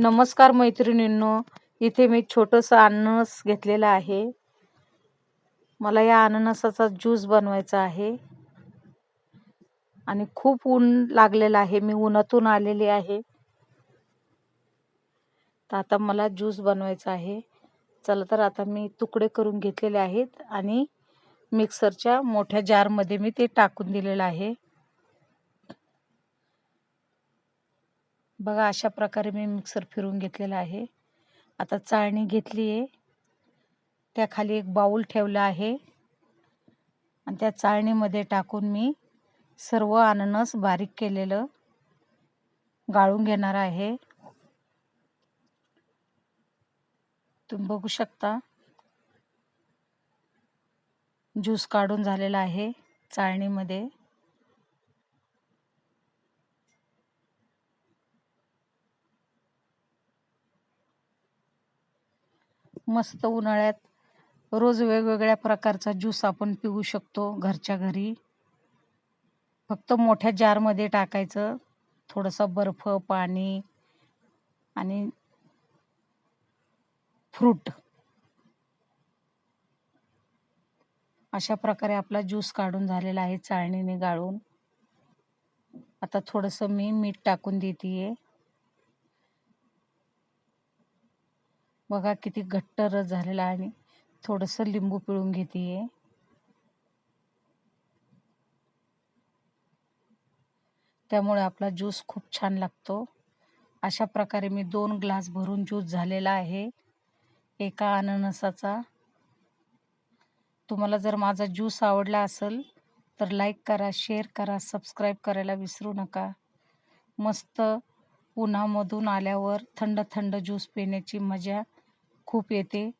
नमस्कार मैत्रिणींनो इथे मी छोटंसं अननस घेतलेलं आहे. मला या अननसाचा ज्यूस बनवायचा आहे. आणि खूप ऊन लागलेलं आहे. मी उन्हातून आलेली आहे. तर आता मला ज्यूस बनवायचा आहे. चला तर आता मी तुकडे करून घेतलेले आहेत आणि मिक्सरच्या मोठ्या जारमध्ये मी ते टाकून दिलेलं आहे. बघा अशा प्रकारे मी मिक्सर फिरून घेतलेला आहे. आता चाळणी घेतली आहे. त्याखाली एक बाऊल ठेवला आहे. आणि त्या चाळणीमध्ये टाकून मी सर्व अननस बारीक केलेलं गाळून घेणार आहे. तुम्ही बघू शकता ज्यूस काढून झालेला आहे चाळणीमध्ये. मस्त उन्हाळ्यात रोज वेगवेगळ्या प्रकारचा ज्यूस आपण पिऊ शकतो घरच्या घरी. फक्त मोठ्या जारमध्ये टाकायचं. थोडंसं बर्फ पाणी आणि फ्रूट. अशा प्रकारे आपला ज्यूस काढून झालेला आहे चाळणीने गाळून. आता थोडंसं मी मीठ टाकून देते बघा किती घट्ट रस झालेला आणि थोडंसं लिंबू पिळून घेते त्यामुळे आपला ज्यूस खूप छान लागतो. अशा प्रकारे मी दोन ग्लास भरून ज्यूस झालेला आहे. एका अननसाचा. तुम्हाला जर माझा ज्यूस आवडला असेल तर लाईक करा शेअर करा सबस्क्राईब करायला विसरू नका. मस्त उन्हामधून आल्यावर थंड थंड ज्यूस पिण्याची मजा खूप येते.